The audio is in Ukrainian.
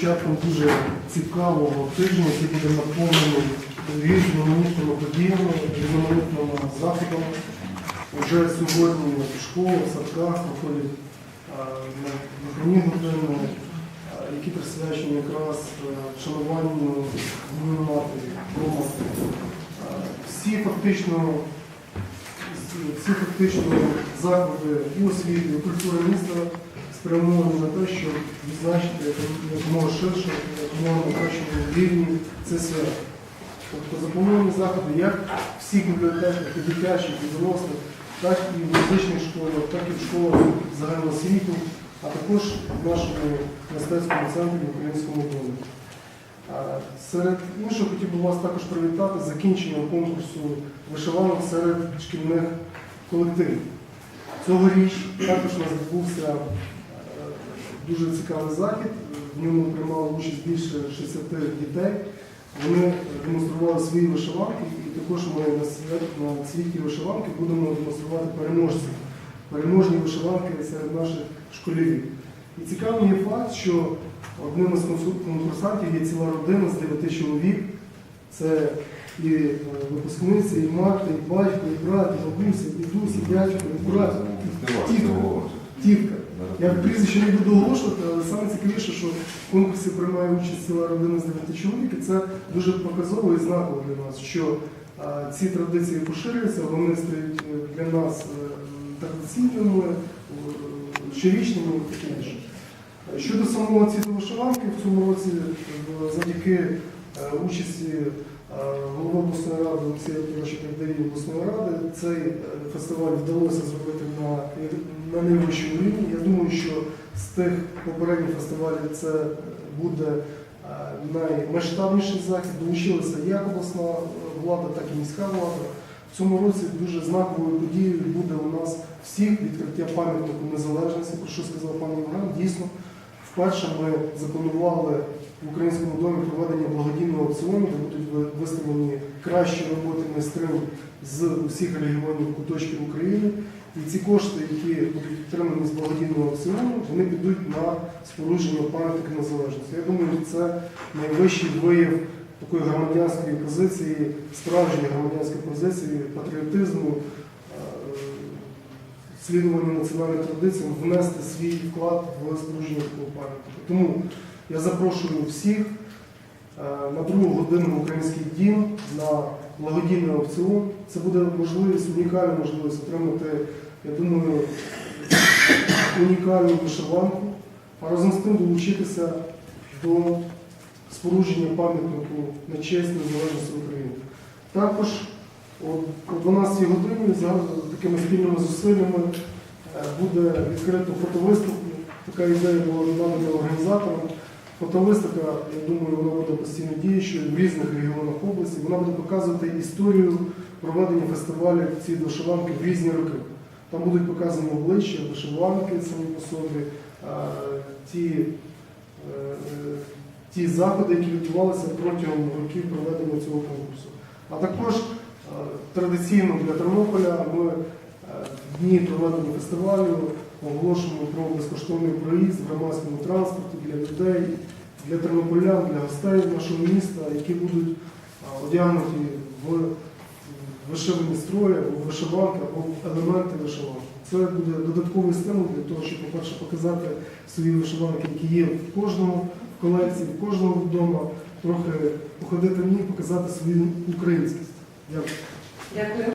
Початком дуже цікавого тижня, який буде наповнений різноманітними подіями, різноманітними заходами. Уже сьогодні в школах, в садках на- виховні години, які присвячені якраз е, вшануванню матері, про матері. А, Всі фактично всі фактично заходи і освіти, і культури міста спрямовані на те, щоб відзначити якомога ширше, якомога на кращому рівні це свято. Тобто заплановані заходи як всіх бібліотеках, і дитячих, і дорослих, так і в музичних школах, так і в школах загальноосвітніх, а також в нашому мистецькому центрі в Українському домі. Серед іншого хотів би вас також привітати з закінченням конкурсу вишиванок серед шкільних колективів. Цьогоріч також у нас відбувся дуже цікавий захід. В ньому приймало участь більше 60 дітей. Вони демонстрували свої вишиванки, і також ми на світі вишиванки будемо демонструвати переможців, переможні вишиванки серед наших школярів. І цікавий є факт, що одним із конкурсантів є ціла родина з 9 чоловік. Це і е, випускниці, і мати, і батько, і брат, і бабуся, і дідусь, і дядько, і брат, тітка. Я прізвище не буду оголошувати, але саме цікавіше, що в конкурсі приймає участь ціла родина з 9 чоловік, і це дуже показово і знаково для нас, що а, ці традиції поширюються, вони стають е, для нас е, традиційними, е, щорічними і таке інше. Щодо самого цієї вишиванки, в цьому році завдяки участі е, голови обласної ради Олексія Петровича Кавдарі обласної ради цей е, фестиваль вдалося зробити на, на найвищому рівні. Я думаю, що з тих попередніх фестивалів це буде е, наймасштабніший захід. Долучилася як обласна влада, так і міська влада. В цьому році дуже знаковою подією буде у нас всіх відкриття пам'ятнику незалежності, про що сказав пан Євген. Дійсно, вперше ми запланували в українському домі проведення благодійного аукціону, де будуть ви- виставлені кращі роботи майстрин з усіх регіонів куточків України. І ці кошти, які будуть отримані з благодійного аукціону, вони підуть на спорудження пам'ятника незалежності. Я думаю, це найвищий вияв такої громадянської позиції, справжньої громадянської позиції, патріотизму, слідування національним традиціям, внести свій вклад в спорудження пам'ятника. Тому я запрошую всіх е, на другу годину в український дім на благодійний аукціон. Це буде можливість, унікальна можливість отримати, я думаю, унікальну вишиванку, а разом з тим долучитися до спорудження пам'ятнику на честь незалежності України. Також о о 12 годині такими спільними зусиллями е, буде відкрито фотовиставку. Така ідея була надана організаторам. Фотовиставка, я думаю, вона буде постійно діючою в різних регіонах області. Вона буде показувати історію проведення фестивалів ці вишиванки в різні роки. Там будуть показані обличчя, вишиванки самі по собі, е, ті, е, ті заходи, які відбувалися протягом років проведення цього конкурсу. А також традиційно для Тернополя ми е, в дні проведення фестивалю оголошуємо про безкоштовний проїзд в громадському транспорті для людей, для тернополян, для гостей нашого міста, які будуть е, одягнуті в вишивані строї, або вишиванки, або елементи вишиванки. Це буде додатковий стимул для того, щоб, по-перше, показати свої вишиванки, які є в кожному колекції, в кожного вдома, трохи походити в ній, показати свою українськість. Дякую. Дякую.